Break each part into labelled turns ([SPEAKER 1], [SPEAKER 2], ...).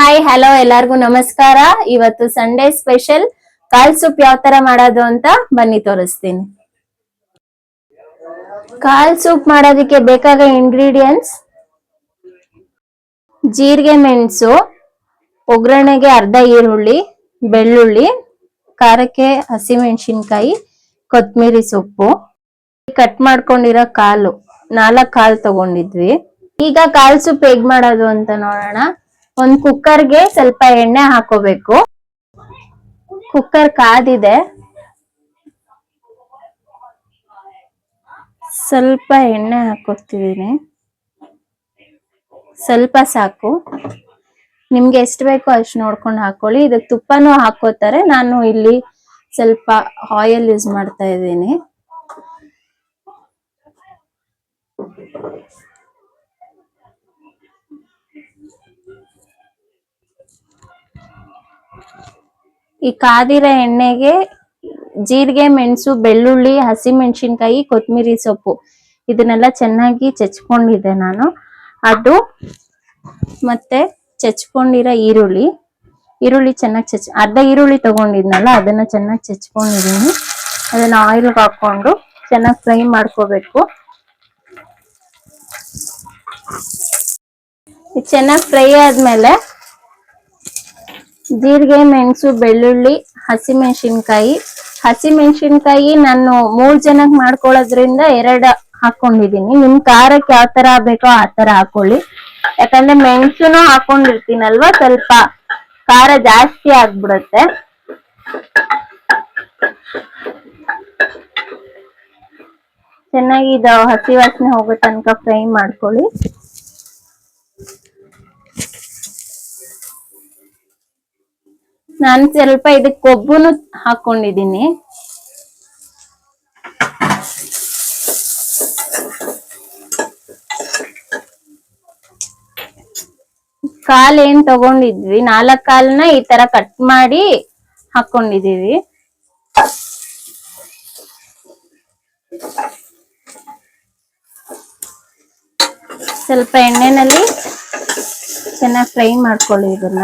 [SPEAKER 1] Hello ಎಲ್ಲಾರ್ಗು ನಮಸ್ಕಾರ. ಇವತ್ತು ಸಂಡೇ ಸ್ಪೆಷಲ್ ಕಾಲ್ ಸೂಪ್ ಯಾವ ತರ ಮಾಡೋದು ಅಂತ ಬನ್ನಿ ತೋರಿಸ್ತೀನಿ. ಕಾಲ್ ಸೂಪ್ ಮಾಡೋದಕ್ಕೆ ಬೇಕಾದ ಇಂಗ್ರೀಡಿಯೆಂಟ್ಸ್ ಜೀರಿಗೆ ಮೆಣಸು, ಒಗ್ಗರಣೆಗೆ ಅರ್ಧ ಈರುಳ್ಳಿ, ಬೆಳ್ಳುಳ್ಳಿ, ಖಾರಕ್ಕೆ ಹಸಿಮೆಣಸಿನ್ಕಾಯಿ ಕೊತ್ತಂಬರಿ ಸೊಪ್ಪು. ಕಟ್ ಮಾಡ್ಕೊಂಡಿರೋ ಕಾಲು ನಾಲ್ಕು ಕಾಲು ತಗೊಂಡಿದ್ವಿ. ಈಗ ಕಾಲ್ ಸೂಪ್ ಹೇಗ್ ಮಾಡೋದು ಅಂತ ನೋಡೋಣ. ಒಂದ್ ಕುಕ್ಕರ್ಗೆ ಸ್ವಲ್ಪ ಎಣ್ಣೆ ಹಾಕೋಬೇಕು. ಕುಕ್ಕರ್ ಕಾದಿದೆ. ಸ್ವಲ್ಪ ಎಣ್ಣೆ ಹಾಕೋತಿದ್ದೀನಿ. ಸ್ವಲ್ಪ ಸಾಕು. ನಿಮ್ಗೆ ಎಷ್ಟು ಬೇಕೋ ಅಷ್ಟು ನೋಡ್ಕೊಂಡು ಹಾಕೊಳ್ಳಿ. ಇದಕ್ಕೆ ತುಪ್ಪನೂ ಹಾಕೋತಾರೆ. ನಾನು ಇಲ್ಲಿ ಸ್ವಲ್ಪ ಆಯಿಲ್ ಯೂಸ್ ಮಾಡ್ತಾ ಇದ್ದೀನಿ. ಈ ಕಾದಿರೋ ಎಣ್ಣೆಗೆ ಜೀರಿಗೆ, ಮೆಣಸು, ಬೆಳ್ಳುಳ್ಳಿ, ಹಸಿಮೆಣಸಿನ್ಕಾಯಿ ಕೊತ್ತಂಬರಿ ಸೊಪ್ಪು. ಇದನ್ನೆಲ್ಲ ಚೆನ್ನಾಗಿ ಚಚ್ಕೊಂಡಿದ್ದೆ ನಾನು. ಅದು ಮತ್ತೆ ಚಚ್ಕೊಂಡಿರೋ ಈರುಳ್ಳಿ. ಈರುಳ್ಳಿ ಚೆನ್ನಾಗಿ ಚಚ್, ಅರ್ಧ ಈರುಳ್ಳಿ ತಗೊಂಡಿದ್ನಲ್ಲ, ಅದನ್ನ ಚೆನ್ನಾಗಿ ಚಚ್ಕೊಂಡಿದ್ದೀನಿ. ಅದನ್ನ ಆಯಿಲ್ ಹಾಕೊಂಡು ಚೆನ್ನಾಗಿ ಫ್ರೈ ಮಾಡ್ಕೋಬೇಕು. ಚೆನ್ನಾಗಿ ಫ್ರೈ ಆದ್ಮೇಲೆ ಜೀರಿಗೆ ಮೆಣಸು ಬೆಳ್ಳುಳ್ಳಿ, ಹಸಿಮೆಣಸಿನ್ಕಾಯಿ. ಹಸಿಮೆಣಸಿನ್ಕಾಯಿ ನಾನು ಮೂರ್ ಜನಕ್ ಮಾಡ್ಕೊಳ್ಳೋದ್ರಿಂದ ಎರಡ್ ಹಾಕೊಂಡಿದೀನಿ. ನಿಮ್ ಖಾರಕ್ಕೆ ಯಾವ ತರ ಬೇಕೋ ಆ ತರ ಹಾಕೊಳ್ಳಿ. ಯಾಕಂದ್ರೆ ಮೆಣಸುನು ಹಾಕೊಂಡಿರ್ತೀನಲ್ವಾ, ಸ್ವಲ್ಪ ಖಾರ ಜಾಸ್ತಿ ಆಗ್ಬಿಡುತ್ತೆ. ಚೆನ್ನಾಗಿ ಇದು ಹಸಿ ವಾಸನೆ ಹೋಗೋ ತನಕ ಫ್ರೈ ಮಾಡ್ಕೊಳ್ಳಿ. ನಾನು ಸ್ವಲ್ಪ ಇದಕ್ಕೆ ಕೊಬ್ಬುನು ಹಾಕೊಂಡಿದೀನಿ ಕಾಲ್ ಏನ್ ತಗೊಂಡಿದ್ವಿ? ನಾಲ್ಕ್ ಕಾಲ್ನ ಈ ತರ ಕಟ್ ಮಾಡಿ ಹಾಕೊಂಡಿದೀವಿ ಸ್ವಲ್ಪ ಎಣ್ಣೆನಲ್ಲಿ ಚೆನ್ನಾಗಿ ಫ್ರೈ ಮಾಡ್ಕೊಳ್ಳಿ ಇದನ್ನ.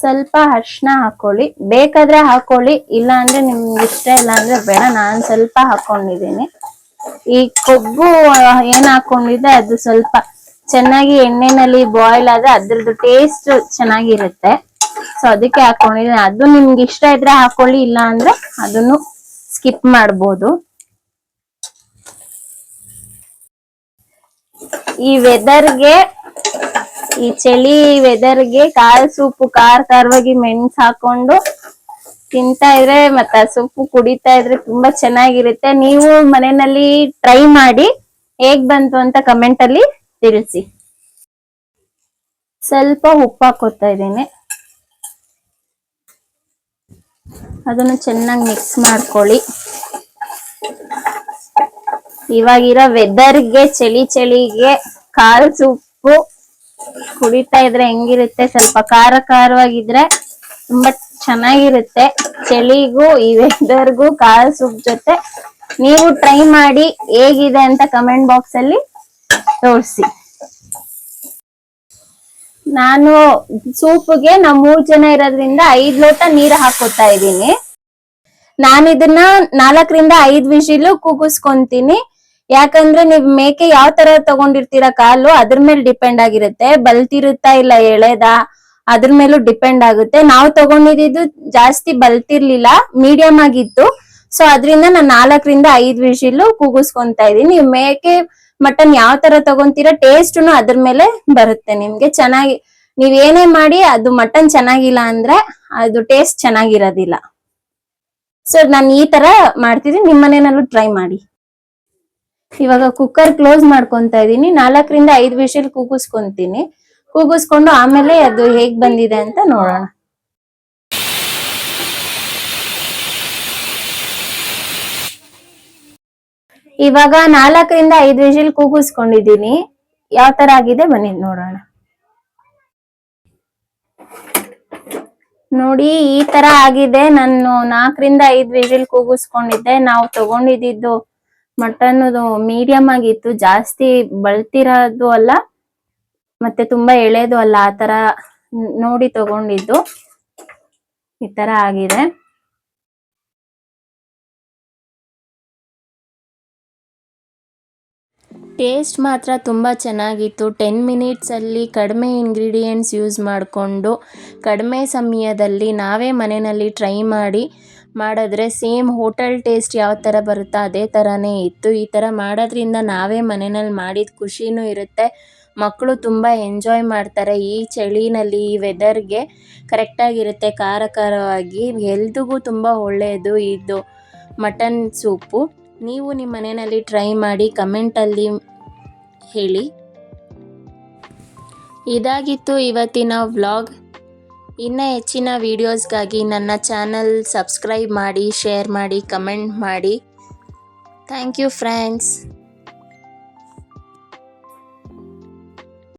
[SPEAKER 1] ಸ್ವಲ್ಪ ಅರ್ಶಿನ ಹಾಕೊಳ್ಳಿ. ಬೇಕಾದ್ರೆ ಹಾಕೊಳ್ಳಿ ಇಲ್ಲ ಅಂದ್ರೆ ನಿಮ್ಗೆ ಇಷ್ಟ ಇಲ್ಲ ಅಂದ್ರೆ ಬೇಡ. ನಾನ್ ಸ್ವಲ್ಪ ಹಾಕೊಂಡಿದ್ದೀನಿ. ಈ ಕೊಬ್ಬು ಏನ್ ಹಾಕೊಂಡಿದ್ದೆ, ಅದು ಸ್ವಲ್ಪ ಚೆನ್ನಾಗಿ ಎಣ್ಣೆನಲ್ಲಿ ಬಾಯ್ಲ್ ಆದ್ರೆ ಅದ್ರದ್ದು ಟೇಸ್ಟ್ ಚೆನ್ನಾಗಿರುತ್ತೆ. ಸೊ ಅದಕ್ಕೆ ಹಾಕೊಂಡಿದ್ದೀನಿ. ಅದು ನಿಮ್ಗೆ ಇಷ್ಟ ಇದ್ರೆ ಹಾಕೊಳ್ಳಿ ಇಲ್ಲ ಅಂದ್ರೆ ಅದನ್ನು ಸ್ಕಿಪ್ ಮಾಡ್ಬೋದು. ಈ ವೆದರ್ಗೆ ಈ ಚಳಿ ವೆದರ್ಗೆ ಕಾಳು ಸೂಪು, ಖಾರ ಖಾರವಾಗಿ ಮೆಣಸ್ ಹಾಕೊಂಡು ತಿಂತಾ ಇದ್ರೆ ಮತ್ತೆ ಆ ಸೊಪ್ಪು ಕುಡಿತಾ ಇದ್ರೆ ತುಂಬಾ ಚೆನ್ನಾಗಿರುತ್ತೆ. ನೀವು ಮನೆಯಲ್ಲಿ ಟ್ರೈ ಮಾಡಿ ಹೇಗ್ ಬಂತು ಅಂತ ಕಮೆಂಟ್ ಅಲ್ಲಿ ತಿಳಿಸಿ. ಸ್ವಲ್ಪ ಉಪ್ಪು ಹಾಕೋತಾ ಇದ್ದೀನಿ. ಅದನ್ನು ಚೆನ್ನಾಗಿ ಮಿಕ್ಸ್ ಮಾಡ್ಕೊಳ್ಳಿ. ಇವಾಗಿರೋ ವೆದರ್ಗೆ ಚಳಿ ಚಳಿಗೆ ಕಾಳು ಸೂಪು ಕುಡಿತಾ ಇದ್ರೆ ಹೆಂಗಿರುತ್ತೆ? ಸ್ವಲ್ಪ ಖಾರ ಖಾರವಾಗಿದ್ರೆ ತುಂಬಾ ಚೆನ್ನಾಗಿರುತ್ತೆ. ಚಳಿಗೂ, ಈ ವೆದರ್ಗೂ ಕಾಲ್ ಸೂಪ್ ಜೊತೆ ನೀವು ಟ್ರೈ ಮಾಡಿ ಹೇಗಿದೆ ಅಂತ ಕಮೆಂಟ್ ಬಾಕ್ಸ್ ಅಲ್ಲಿ ತೋರಿಸಿ. ನಾನು ಸೂಪ್ಗೆ ನಾವು ಮೂರ್ ಜನ ಇರೋದ್ರಿಂದ ಐದ್ ಲೋಟ ನೀರು ಹಾಕೋತಾ ಇದ್ದೀನಿ. ನಾನು ಇದನ್ನ ನಾಲ್ಕರಿಂದ ಐದ್ ವಿಷಿಲು ಕೂಗಿಸ್ಕೊಂತೀನಿ. ಯಾಕಂದ್ರೆ ನೀವ್ ಮೇಕೆ ಯಾವ ತರ ತಗೊಂಡಿರ್ತೀರ ಕಾಲು ಅದ್ರ ಮೇಲೆ ಡಿಪೆಂಡ್ ಆಗಿರುತ್ತೆ. ಬಲ್ತಿರುತ್ತಾ ಇಲ್ಲ ಎಳೆದ ಅದ್ರ ಮೇಲೂ ಡಿಪೆಂಡ್ ಆಗುತ್ತೆ. ನಾವು ತಗೊಂಡಿದ್ದು ಜಾಸ್ತಿ ಬಲ್ತಿರ್ಲಿಲ್ಲ ಮೀಡಿಯಂ ಆಗಿತ್ತು. ಸೊ ಅದರಿಂದ ನಾನು ನಾಲ್ಕರಿಂದ ಐದ್ ವಿಷಿಲು ಕೂಗಿಸ್ಕೊಂತ ಇದೀನಿ ನೀವು ಮೇಕೆ ಮಟನ್ ಯಾವ ತರ ತಗೊಂತೀರಾ ಟೇಸ್ಟ್ನು ಅದ್ರ ಮೇಲೆ ಬರುತ್ತೆ ನಿಮ್ಗೆ. ಚೆನ್ನಾಗಿ, ನೀವ್ ಏನೇ ಮಾಡಿ ಅದು ಮಟನ್ ಚೆನ್ನಾಗಿಲ್ಲ ಅಂದ್ರೆ ಅದು ಟೇಸ್ಟ್ ಚೆನ್ನಾಗಿರೋದಿಲ್ಲ. ಸೊ ನಾನು ಈ ತರ ಮಾಡ್ತಿದ್ದೀನಿ. ನಿಮ್ಮನೇನಲ್ಲೂ ಟ್ರೈ ಮಾಡಿ. ಇವಾಗ ಕುಕ್ಕರ್ ಕ್ಲೋಸ್ ಮಾಡ್ಕೊಂತ ಇದೀನಿ. ನಾಲ್ಕರಿಂದ ಐದು ವಿಷಲ್ ಕೂಗಿಸ್ಕೊಂತೀನಿ. ಕೂಗಿಸ್ಕೊಂಡು ಆಮೇಲೆ ಅದು ಹೇಗ್ ಬಂದಿದೆ ಅಂತ ನೋಡೋಣ. ಇವಾಗ ನಾಲ್ಕರಿಂದ ಐದು ವಿಷಲ್ ಕೂಗಿಸ್ಕೊಂಡಿದೀನಿ. ಯಾವ ತರ ಆಗಿದೆ ಬನ್ನಿ ನೋಡೋಣ. ನೋಡಿ, ಈ ತರ ಆಗಿದೆ. ನಾನು ನಾಲ್ಕರಿಂದ ಐದು ವಿಷಲ್ ಕೂಗಿಸ್ಕೊಂಡಿದ್ದೆ. ನಾವು ತಗೊಂಡಿದ್ದು ಮಟನ್ ಮೀಡಿಯಂ ಆಗಿತ್ತು, ಜಾಸ್ತಿ ಬಳ್ತಿರೋದು ಅಲ್ಲ, ಮತ್ತೆ ತುಂಬಾ ಎಳೆದು ಅಲ್ಲ, ಆ ತರ ನೋಡಿ ತಗೊಂಡಿದ್ದು. ಈ ತರ ಆಗಿದೆ. ಟೇಸ್ಟ್ ಮಾತ್ರ ತುಂಬ ಚೆನ್ನಾಗಿತ್ತು. ಟೆನ್ ಮಿನಿಟ್ಸಲ್ಲಿ ಕಡಿಮೆ ಇಂಗ್ರೀಡಿಯೆಂಟ್ಸ್ ಯೂಸ್ ಮಾಡಿಕೊಂಡು, ಕಡಿಮೆ ಸಮಯದಲ್ಲಿ ನಾವೇ ಮನೆಯಲ್ಲಿ ಟ್ರೈ ಮಾಡಿ, ಮಾಡಿದ್ರೆ ಸೇಮ್ ಹೋಟೆಲ್ ಟೇಸ್ಟ್ ಯಾವ ಥರ ಬರುತ್ತೋ ಅದೇ ಥರನೇ ಇತ್ತು. ಈ ಥರ ಮಾಡೋದ್ರಿಂದ ನಾವೇ ಮನೆಯಲ್ಲಿ ಮಾಡಿದ ಖುಷಿನೂ ಇರುತ್ತೆ. ಮಕ್ಕಳು ತುಂಬ ಎಂಜಾಯ್ ಮಾಡ್ತಾರೆ. ಈ ಚಳಿನಲ್ಲಿ, ಈ ವೆದರ್ಗೆ ಕರೆಕ್ಟಾಗಿರುತ್ತೆ ಖಾರ ಖಾರವಾಗಿ ಹೆಲ್ತ್ಗೂ ತುಂಬ ಒಳ್ಳೆಯದು ಇದು. Mutton soup. ನೀವು ನಿಮ್ಮ ಮನೆಯಲ್ಲಿ ಟ್ರೈ ಮಾಡಿ ಕಮೆಂಟಲ್ಲಿ ಹೇಳಿ. ಇದಾಗಿತ್ತು ಇವತ್ತಿನ ವ್ಲಾಗ್. ಇನ್ನು ಹೆಚ್ಚಿನ ವೀಡಿಯೋಸ್ಗಾಗಿ ನನ್ನ ಚಾನಲ್ ಸಬ್ಸ್ಕ್ರೈಬ್ ಮಾಡಿ, ಶೇರ್ ಮಾಡಿ, ಕಮೆಂಟ್ ಮಾಡಿ. Thank you friends.